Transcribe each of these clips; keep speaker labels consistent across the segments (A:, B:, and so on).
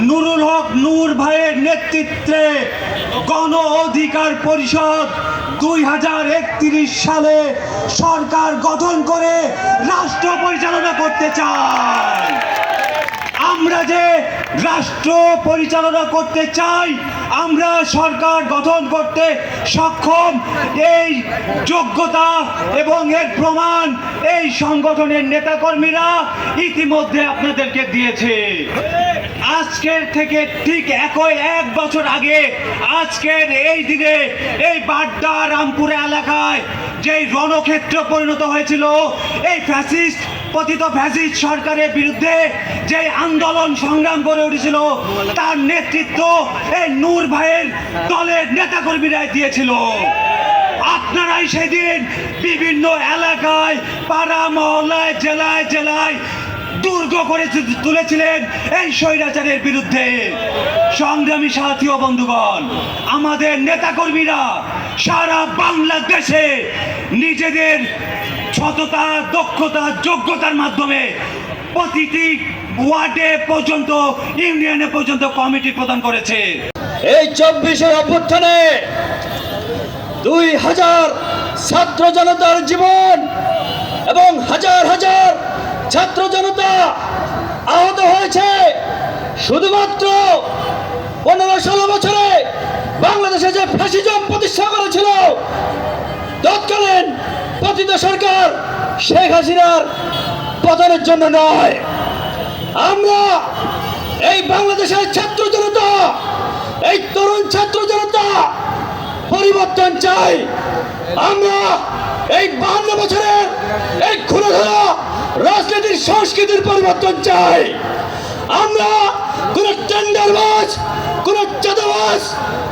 A: নুরুল হক নূর ভাইয়ের নেতৃত্বে গণ অধিকার পরিষদ দুই হাজার একত্রিশ সালে সরকার গঠন করে রাষ্ট্র পরিচালনা করতে চায়। আমরা যে রাষ্ট্র পরিচালনা করতে চাই আমরা সরকার গঠন করতে সক্ষম। এই যোগ্যতা এবং এর প্রমাণ এই সংগঠনের নেতাকর্মীরা ইতিমধ্যে আপনাদেরকে দিয়েছে। আজকের থেকে ঠিক একই এক বছর আগে আজকের এই দিনে এই বাড্ডা রামপুরা এলাকায় যেই রণক্ষেত্র পরিণত হয়েছিল, এই ফ্যাসিস্ট পতিত ফ্যাসিস্ট সরকারের বিরুদ্ধে যে আন্দোলন সংগ্রাম করে উঠেছিল, তার নেতৃত্ব এই নূর ভাইয়ের দলের নেতাকর্মীরা দিয়েছিল। আপনারাই সেদিন বিভিন্ন এলাকায়, পাড়া, মহল্লায়, জেলায় জেলায় দুর্গ করে তুলেছিলেন এই স্বৈরাচারের বিরুদ্ধে। সংগ্রামী সাথী ও বন্ধুগণ, আমাদের নেতাকর্মীরা সারা বাংলাদেশে নিজেদের সততা, দক্ষতা, যোগ্যতার মাধ্যমে প্রতিটি ওয়ার্ডে পর্যন্ত, ইউনিয়নে পর্যন্ত কমিটি প্রদান করেছে।
B: এই চব্বিশের অভ্যুত্থানে দুই হাজার ছাত্র জনতার জীবন এবং হাজার হাজার ছাত্র জনতা আহত হয়েছে। শুধুমাত্র পনেরো ষোলো বছরে বাংলাদেশে যে ফ্যাসিজম প্রতিষ্ঠা করেছিল পতিত সরকার শেখ হাসিনার পতনের জন্য নয়। আমরা এই বাংলাদেশের ছাত্র জনতা, এই তরুণ ছাত্র জনতা পরিবর্তন চাই। আমরা এই বাহান্ন বছরের এই খুলে ধরা রাজনীতির সংস্কৃতির পরিবর্তন চাই। আমরা কোন টেন্ডারবাজ, কোন চাঁদাবাজ,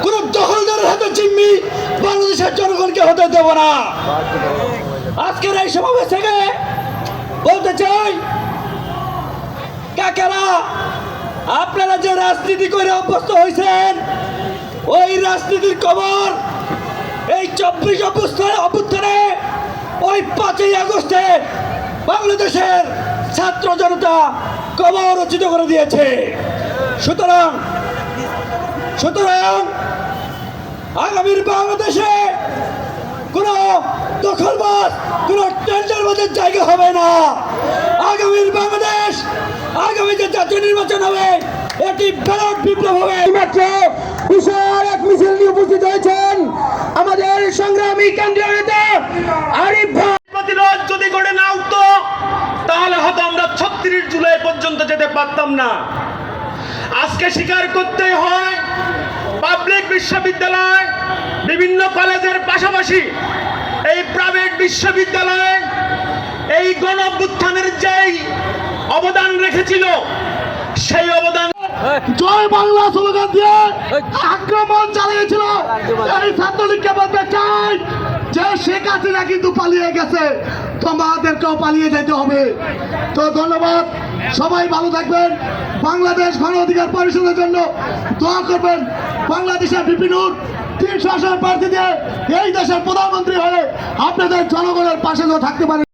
B: কোন দখলদারের হাতে জিম্মি বাংলাদেশের জনগণকে হতে দেব না। আজকের এই সমাবেশ থেকে বলতে চাই, কাকারা, আপনারা যে রাজনীতি করে অভ্যস্ত হয়েছেন, ওই রাজনীতির কবর এই চব্বিশ অভ্যস্থানে অভ্যুত্থানে ওই পাঁচই আগস্টে বাংলাদেশের ছাত্র জনতা কবর রচিত করে দিয়েছে। সুতরাং সুতরাং আগামীর বাংলাদেশে কোনো দখলবাজ কোনো টেন্ডারবাজের জায়গা হবে না। আগামীর বাংলাদেশ আগামী যে জাতীয় নির্বাচন হবে। এটি ব্যালট বিপ্লব হবে।
C: মাত্র বিশাল এক মিছিল নিয়ে উপস্থিত হয়েছেন আমাদের সংগ্রামী কেন্দ্রীয় নেতা আরিফ ভাই।
A: প্রতিরোধ যদি গড়ে না উঠতো তাহলে হয়তো আমরা ছত্রিশ জুলাই পর্যন্ত যেতে পারতাম না। আজকে স্বীকার করতে হয় পাবলিক বিশ্ববিদ্যালয় বিভিন্ন কলেজের পাশাপাশি এই প্রাইভেট বিশ্ববিদ্যালয়ে এই গণ অভ্যুত্থানের যেই অবদান রেখেছিল সেই অবদান
C: জয় বাংলা স্লোগান দিয়ে আক্রমণ চালিয়েছিল এই ছাত্রলীগকে শেখ হাসিনা কিন্তু পালিয়ে গেছে। তোমাদেরকেও পালিয়ে যেতে হবে। তো ধন্যবাদ। সবাই ভালো থাকবেন। বাংলাদেশ গণ অধিকার পরিষদের জন্য দোয়া করবেন। বাংলাদেশের বিভিন্ন তিনশো আসন প্রার্থী দিয়ে এই দেশের প্রধানমন্ত্রী হয়ে আপনাদের জনগণের পাশে থাকতে পারে।